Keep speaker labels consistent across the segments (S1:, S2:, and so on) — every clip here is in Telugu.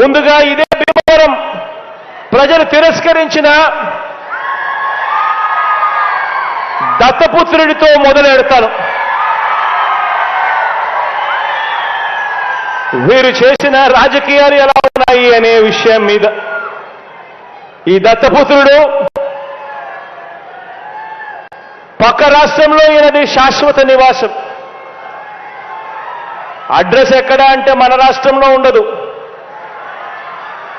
S1: ముందుగా ఇదే భీమవరం ప్రజలు తిరస్కరించిన దత్తపుత్రుడితో మొదలెడతాను. వీరు చేసిన రాజకీయాలు ఎలా ఉన్నాయి అనే విషయం మీద. ఈ దత్తపుత్రుడు పక్క రాష్ట్రంలో ఈయనది శాశ్వత నివాసం. అడ్రస్ ఎక్కడ అంటే మన రాష్ట్రంలో ఉండదు.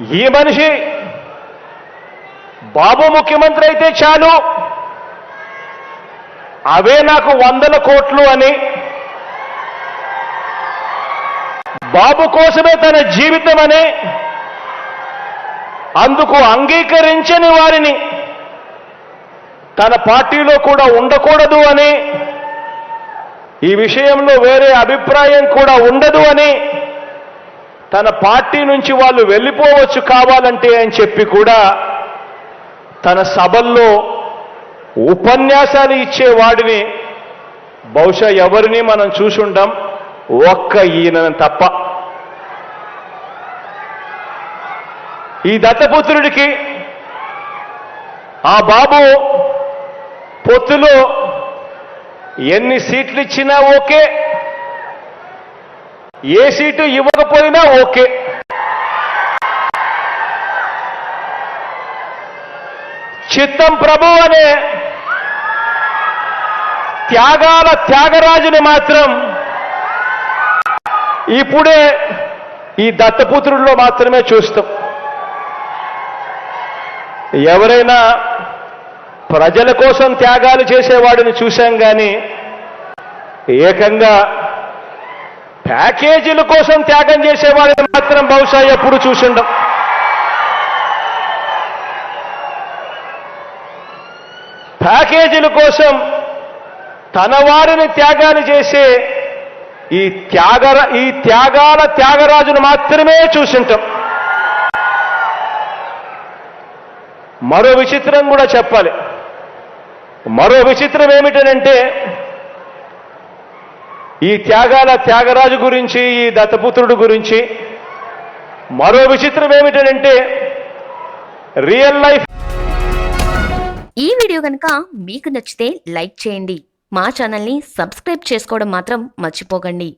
S1: ఈ మనిషి బాబు ముఖ్యమంత్రి అయితే చాలు. అవే నాకు వందల కోట్లు అని బాబు కోసమే తన జీవితం అని అందుకు అంగీకరించని వారిని తన పార్టీలో కూడా ఉండకూడదు అని ఈ విషయంలో వేరే అభిప్రాయం కూడా ఉండదు అని తన పార్టీ నుంచి వాళ్ళు వెళ్ళిపోవచ్చు కావాలంటే అని చెప్పి కూడా తన సభల్లో ఉపన్యాసాలు ఇచ్చేవాడిని. బహుశా ఎవరిని మనం చూసుంటాం? ఒక్క ఈయన తప్ప. ఈ దత్తపుత్రుడికి ఆ బాబు పొత్తులో ఎన్ని సీట్లు ఇచ్చినా ఓకే. ఏ సీటు ఇవ్వకపోయినా ఓకే. చిత్తం ప్రభు అనే త్యాగాల త్యాగరాజుని మాత్రం ఇప్పుడే ఈ దత్తపుత్రుల్లో మాత్రమే చూస్తాం. ఎవరైనా ప్రజల కోసం త్యాగాలు చేసేవాడిని చూశాం కానీ ఏకంగా ప్యాకేజీల కోసం త్యాగం చేసేవాడిని మాత్రం బహుశా ఎప్పుడు చూసిండం ప్యాకేజీల కోసం తన వారిని త్యాగాన్ని చేసే ఈ త్యాగ ఈ త్యాగాల త్యాగరాజును మాత్రమే చూసింటాం. మరో విచిత్రం కూడా చెప్పాలి. మరో విచిత్రం ఏమిటనంటే ఈ త్యాగాల త్యాగరాజు గురించి ఈ దత్తపుత్రుడు గురించి మరో విచిత్రం ఏమిటంటే రియల్ లైఫ్.
S2: ఈ వీడియో కనుక మీకు నచ్చితే లైక్ చేయండి. మా ఛానల్ని సబ్స్క్రైబ్ చేసుకోవడం మాత్రం మర్చిపోకండి.